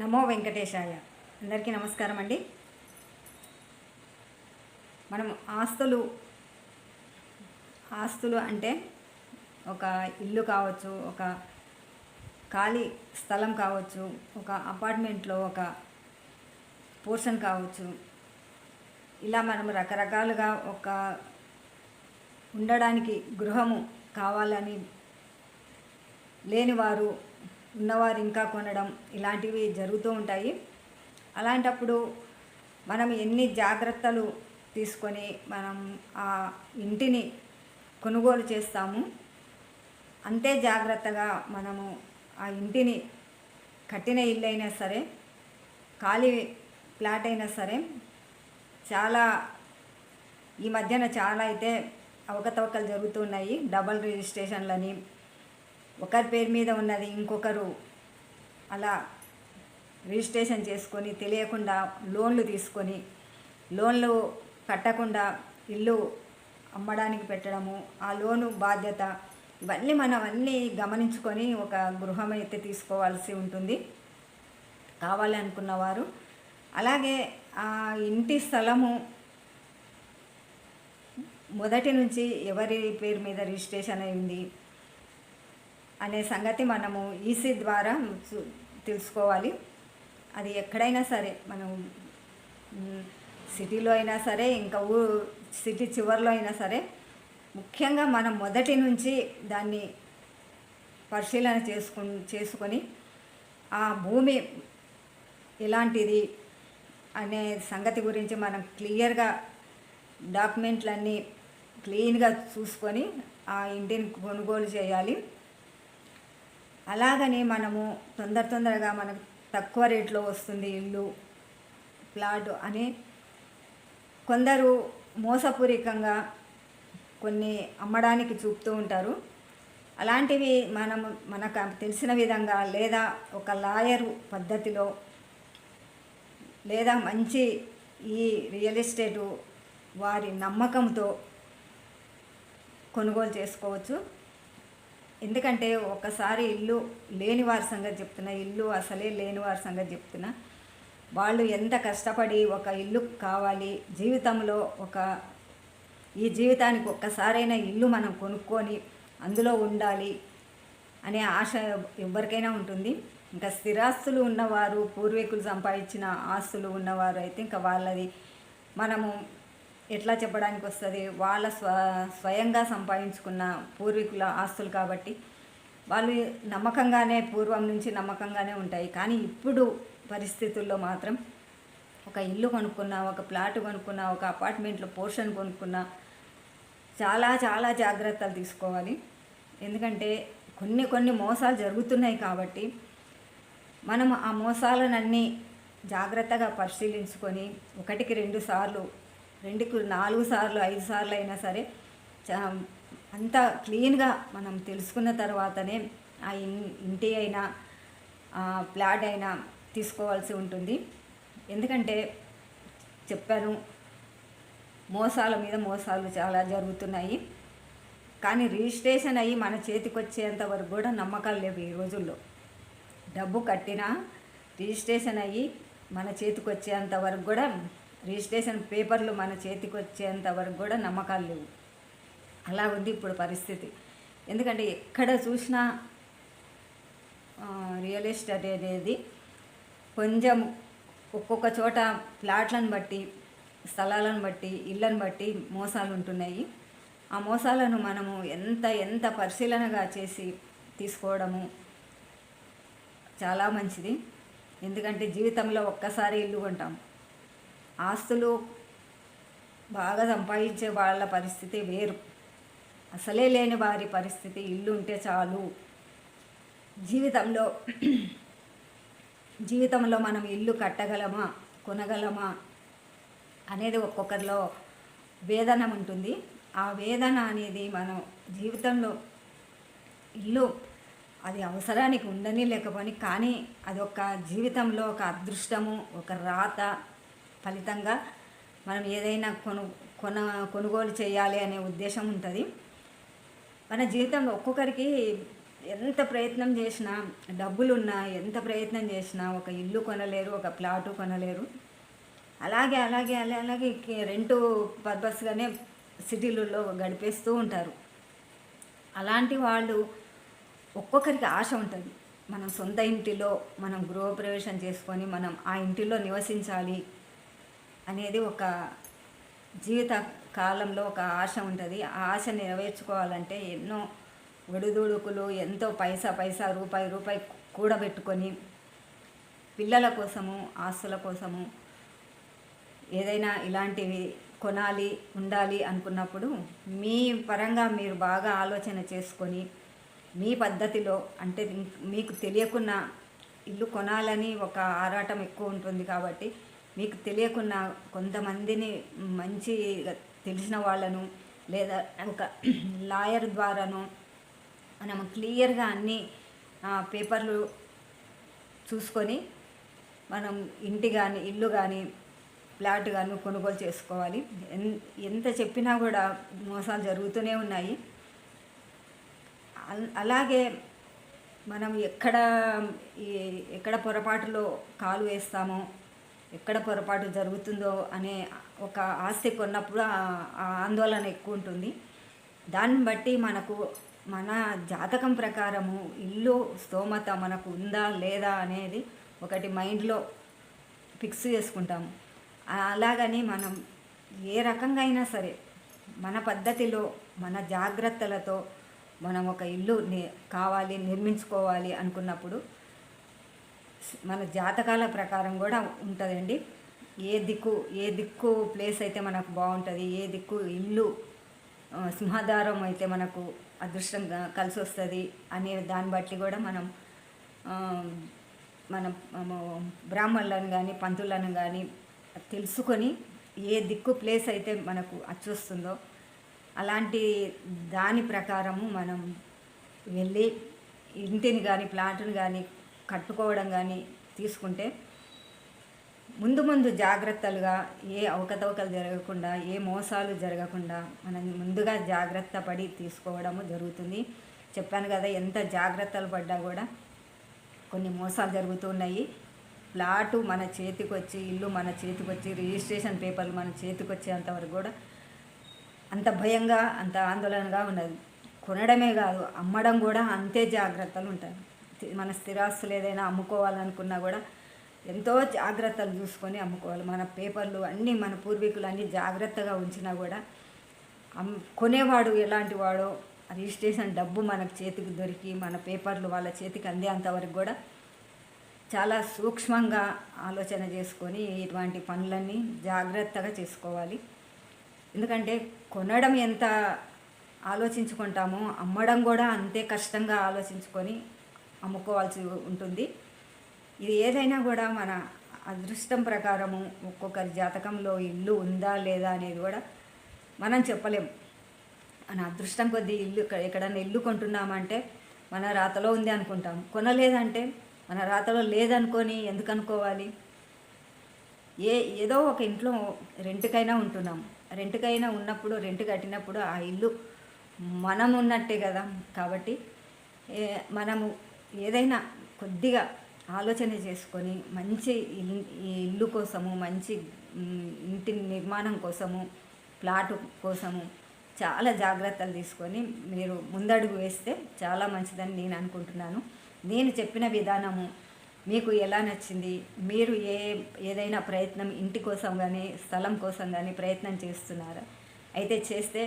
నమో వెంకటేశాయ. అందరికీ నమస్కారం అండి. మనం ఆస్తులు ఆస్తులు అంటే ఒక ఇల్లు కావచ్చు ఒక ఖాళీ స్థలం కావచ్చు ఒక అపార్ట్మెంట్లో ఒక పోర్షన్ కావచ్చు. ఇలా మనం రకరకాలుగా ఒక ఉండడానికి గృహము కావాలని లేనివారు ఉన్నవారు ఇంకా కొనడం ఇలాంటివి జరుగుతూ ఉంటాయి. అలాంటప్పుడు మనం ఎన్ని జాగ్రత్తలు తీసుకొని మనం ఆ ఇంటిని కొనుగోలు చేస్తాము అంతే జాగ్రత్తగా మనము ఆ ఇంటిని కట్టిన ఇల్లు అయినా సరే ఖాళీ ఫ్లాట్ అయినా సరే చాలా ఈ మధ్యన చాలా అయితే అవకతవకలు జరుగుతున్నాయి డబల్ రిజిస్ట్రేషన్లని ఒకరి పేరు మీద ఉన్నది ఇంకొకరు అలా రిజిస్ట్రేషన్ చేసుకొని తెలియకుండా లోన్లు తీసుకొని లోన్లు కట్టకుండా ఇల్లు అమ్మడానికి పెట్టడము ఆ లోను బాధ్యత ఇవన్నీ మనం అన్నీ గమనించుకొని ఒక గృహం అయితే తీసుకోవాల్సి ఉంటుంది. కావాలనుకున్న వారు. అలాగే ఆ ఇంటి స్థలము మొదటి నుంచి ఎవరి పేరు మీద రిజిస్ట్రేషన్ అయింది అనే సంగతి మనము ఈసీ ద్వారా చూ- తెలుసుకోవాలి. అది ఎక్కడైనా సరే మనం సిటీలో అయినా సరే ఇంకా ఊ సిటీ చివరిలో అయినా సరే ముఖ్యంగా మనం మొదటి నుంచి దాన్ని పరిశీలన చేసుకు చేసుకొని ఆ భూమి ఎలాంటిది అనే సంగతి గురించి మనం క్లియర్గా డాక్యుమెంట్లన్నీ క్లీన్గా చూసుకొని ఆ ఇంటిని కొనుగోలు చేయాలి. అలాగని మనము తొందర తొందరగా మనకు తక్కువ రేట్లో వస్తుంది ఇల్లు ప్లాట్ అని కొందరు మోసపూరికంగా కొన్ని అమ్మడానికి చూపుతూ ఉంటారు. అలాంటివి మనం మనకు తెలిసిన విధంగా లేదా ఒక లాయరు పద్ధతిలో లేదా మంచి ఈ రియల్ ఎస్టేటు వారి నమ్మకంతో కొనుగోలు చేసుకోవచ్చు. ఎందుకంటే ఒకసారి ఇల్లు లేని వారి సంగతి చెప్తున్నా ఇల్లు అసలే లేని వారి సంగతి చెప్తున్నా. వాళ్ళు ఎంత కష్టపడి ఒక ఇల్లు కావాలి జీవితంలో ఒక ఈ జీవితానికి ఒక్కసారైనా ఇల్లు మనం కొనుక్కొని అందులో ఉండాలి అనే ఆశ ఎవరికైనా ఉంటుంది. ఇంకా స్థిరాస్తులు ఉన్నవారు పూర్వీకులు సంపాదించిన ఆస్తులు ఉన్నవారు అయితే ఇంకా వాళ్ళది మనము ఎట్లా చెప్పడానికి వస్తుంది? వాళ్ళ స్వ స్వయంగా సంపాదించుకున్న పూర్వీకుల ఆస్తులు కాబట్టి వాళ్ళు నమ్మకంగానే పూర్వం నుంచి నమ్మకంగానే ఉంటాయి. కానీ ఇప్పుడు పరిస్థితుల్లో మాత్రం ఒక ఇల్లు కొనుక్కున్నా ఒక ప్లాట్ కొనుక్కున్నా ఒక అపార్ట్మెంట్లో పోర్షన్ కొనుక్కున్నా చాలా చాలా జాగ్రత్తలు తీసుకోవాలి. ఎందుకంటే కొన్ని కొన్ని మోసాలు జరుగుతున్నాయి కాబట్టి మనం ఆ మోసాలనన్నీ జాగ్రత్తగా పరిశీలించుకొని ఒకటికి రెండు సార్లు రెండుకు నాలుగు సార్లు ఐదు సార్లు అయినా సరే చా అంతా క్లీన్గా మనం తెలుసుకున్న తర్వాతనే ఆ ఇన్- ఇంటి అయినా ప్లాట్ అయినా తీసుకోవాల్సి ఉంటుంది. ఎందుకంటే చెప్పాను మోసాల మీద మోసాలు చాలా జరుగుతున్నాయి. కానీ రిజిస్ట్రేషన్ అయ్యి మన చేతికి వచ్చేంత వరకు కూడా నమ్మకాలు లేవు ఈ రోజుల్లో. డబ్బు కట్టినా రిజిస్ట్రేషన్ అయ్యి మన చేతికి వచ్చేంత వరకు కూడా రిజిస్ట్రేషన్ పేపర్లు మన చేతికి వచ్చేంత వరకు కూడా నమ్మకాలు లేవు. అలా ఉంది ఇప్పుడు పరిస్థితి. ఎందుకంటే ఎక్కడ చూసినా రియల్ ఎస్టేట్ అనేది కొంచెం ఒక్కొక్క చోట ప్లాట్లను బట్టి స్థలాలను బట్టి ఇళ్ళను బట్టి మోసాలు ఉంటున్నాయి. ఆ మోసాలను మనము ఎంత ఎంత పరిశీలనగా చేసి తీసుకోవడము చాలా మంచిది. ఎందుకంటే జీవితంలో ఒక్కసారి ఇల్లు కొంటాం. ఆస్తులు బాగా సంపాదించే వాళ్ళ పరిస్థితి వేరు. అసలే లేని వారి పరిస్థితి. ఇల్లు ఉంటే చాలు. జీవితంలో జీవితంలో మనం ఇల్లు కట్టగలమా కొనగలమా అనేది ఒక్కొక్కరిలో వేదన ఉంటుంది. ఆ వేదన అనేది మనం జీవితంలో ఇల్లు అది అవసరానికి ఉండని లేకపోని కానీ అది ఒక జీవితంలో ఒక అదృష్టము ఒక రాత ఫలితంగా మనం ఏదైనా కొను కొన కొనుగోలు చేయాలి అనే ఉద్దేశం ఉంటుంది. మన జీవితంలో ఒక్కొక్కరికి ఎంత ప్రయత్నం చేసినా డబ్బులున్నా ఎంత ప్రయత్నం చేసినా ఒక ఇల్లు కొనలేరు ఒక ప్లాటు కొనలేరు. అలాగే అలాగే అలా- అలాగే కి- పర్పస్గానే సిటీలలో గడిపేస్తూ ఉంటారు. అలాంటి వాళ్ళు ఒక్కొక్కరికి ఆశ ఉంటుంది. మనం సొంత ఇంటిలో మనం గృహప్రవేశం చేసుకొని మనం ఆ ఇంటిలో నివసించాలి అనేది ఒక జీవిత కాలంలో ఒక ఆశ ఉంటుంది. ఆ ఆశ నెరవేర్చుకోవాలంటే ఎన్నో ఒడిదుడుకులు ఎంతో పైసా పైసా రూపాయి రూపాయి కూడబెట్టుకొని పిల్లల కోసము ఆస్తుల కోసము ఏదైనా ఇలాంటివి కొనాలి ఉండాలి అనుకున్నప్పుడు మీ పరంగా మీరు బాగా ఆలోచన చేసుకొని మీ పద్ధతిలో అంటే మీకు తెలియకున్న ఇల్లు కొనాలని ఒక ఆరాటం ఎక్కువ ఉంటుంది కాబట్టి మీకు తెలియకున్న కొంతమందిని మంచి తెలిసిన వాళ్ళను లేదా ఒక లాయర్ ద్వారాను మనం క్లియర్గా అన్ని పేపర్లు చూసుకొని మనం ఇంటి కానీ ఇల్లు కానీ ఫ్లాట్ కానీ కొనుగోలు చేసుకోవాలి. ఎన్- ఎంత చెప్పినా కూడా మోసాలు జరుగుతూనే ఉన్నాయి. అల్- అలాగే మనం ఎక్కడ ఎక్కడ పొరపాటులో కాలు వేస్తామో ఎక్కడ పొరపాటు జరుగుతుందో అనే ఒక ఆస్తి కొన్నప్పుడు ఆ- ఆందోళన ఎక్కువ ఉంటుంది. దాన్ని బట్టి మనకు మన జాతకం ప్రకారము ఇల్లు స్తోమత మనకు ఉందా లేదా అనేది ఒకటి మైండ్లో ఫిక్స్ చేసుకుంటాము. అలాగని మనం ఏ రకంగా అయినా సరే మన పద్ధతిలో మన జాగ్రత్తలతో మనం ఒక ఇల్లు కావాలి నిర్మించుకోవాలి అనుకున్నప్పుడు మన జాతకాల ప్రకారం కూడా ఉంటుందండి. ఏ దిక్కు ఏ దిక్కు ప్లేస్ అయితే మనకు బాగుంటుంది ఏ దిక్కు ఇల్లు సింహాధారం అయితే మనకు అదృష్టంగా కలిసి వస్తుంది అనే దాన్ని బట్టి కూడా మనం మన మనం బ్రాహ్మణులను కానీ పంతులను కానీ తెలుసుకొని ఏ దిక్కు ప్లేస్ అయితే మనకు అచ్చొస్తుందో అలాంటి దాని ప్రకారము మనం వెళ్ళి ఇంటిని కానీ ప్లాట్ని కానీ కట్టుకోవడం కానీ తీసుకుంటే ముందు ముందు జాగ్రత్తలుగా ఏ అవకతవకలు జరగకుండా ఏ మోసాలు జరగకుండా మనం ముందుగా జాగ్రత్త పడి తీసుకోవడము జరుగుతుంది. చెప్పాను కదా ఎంత జాగ్రత్తలు పడ్డా కూడా కొన్ని మోసాలు జరుగుతున్నాయి ప్లాటు మన చేతికి వచ్చి ఇల్లు మన చేతికి వచ్చి రిజిస్ట్రేషన్ పేపర్లు మన చేతికి వచ్చేంతవరకు కూడా అంత భయంగా అంత ఆందోళనగా ఉన్నది. కొనడమే కాదు అమ్మడం కూడా అంతే జాగ్రత్తలు ఉంటాయి. మన స్థిరాస్తులు ఏదైనా అమ్ముకోవాలనుకున్నా కూడా ఎంతో జాగ్రత్తలు చూసుకొని అమ్ముకోవాలి. మన పేపర్లు అన్నీ మన పూర్వీకులు అన్నీ జాగ్రత్తగా ఉంచినా కూడా అమ్ కొనేవాడు ఎలాంటి వాడో రిజిస్ట్రేషన్ డబ్బు మనకు చేతికి దొరికి మన పేపర్లు వాళ్ళ చేతికి అందేంతవరకు కూడా చాలా సూక్ష్మంగా ఆలోచన చేసుకొని ఇటువంటి పనులన్నీ జాగ్రత్తగా చేసుకోవాలి. ఎందుకంటే కొనడం ఎంత ఆలోచించుకుంటామో అమ్మడం కూడా అంతే కష్టంగా ఆలోచించుకొని అమ్ముకోవాల్సి ఉంటుంది. ఇది ఏదైనా కూడా మన అదృష్టం ప్రకారము ఒక్కొక్కరి జాతకంలో ఇల్లు ఉందా లేదా అనేది కూడా మనం చెప్పలేం. మన అదృష్టం కొద్దీ ఇల్లు ఎక్కడన్నా ఇల్లు కొంటున్నామంటే మన రాతలో ఉంది అనుకుంటాం. కొనలేదంటే మన రాతలో లేదనుకొని ఎందుకు అనుకోవాలి? ఏ ఏదో ఒక ఇంట్లో రెంట్కైనా ఉంటున్నాం. రెంట్కైనా ఉన్నప్పుడు రెంట్ కట్టినప్పుడు ఆ ఇల్లు మనం ఉన్నట్టే కదా. కాబట్టి మనము ఏదైనా కొద్దిగా ఆలోచన చేసుకొని మంచి ఇల్లు కోసము మంచి ఇంటి నిర్మాణం కోసము ప్లాటు కోసము చాలా జాగ్రత్తలు తీసుకొని మీరు ముందడుగు వేస్తే చాలా మంచిదని నేను అనుకుంటున్నాను. నేను చెప్పిన విధానము మీకు ఎలా నచ్చింది? మీరు ఏ ఏదైనా ప్రయత్నం ఇంటి కోసం కానీ స్థలం కోసం కానీ ప్రయత్నం చేస్తున్నారా? అయితే చేస్తే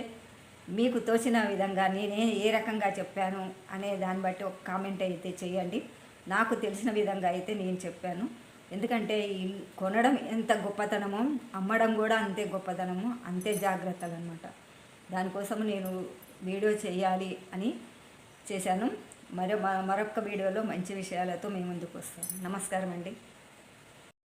మీకు తోచిన విధంగా నేనే ఏ రకంగా చెప్పాను అనే దాన్ని బట్టి ఒక కామెంట్ అయితే చేయండి. నాకు తెలిసిన విధంగా అయితే నేను చెప్పాను. ఎందుకంటే ఈ కొనడం ఎంత గొప్పతనమో అమ్మడం కూడా అంతే గొప్పతనమో అంతే జాగ్రత్తలు అనమాట దానికోసం నేను వీడియో చేయాలి అని చేశాను. మరో మరొక వీడియోలో మంచి విషయాలతో మేము ముందుకు వస్తాం. నమస్కారం అండి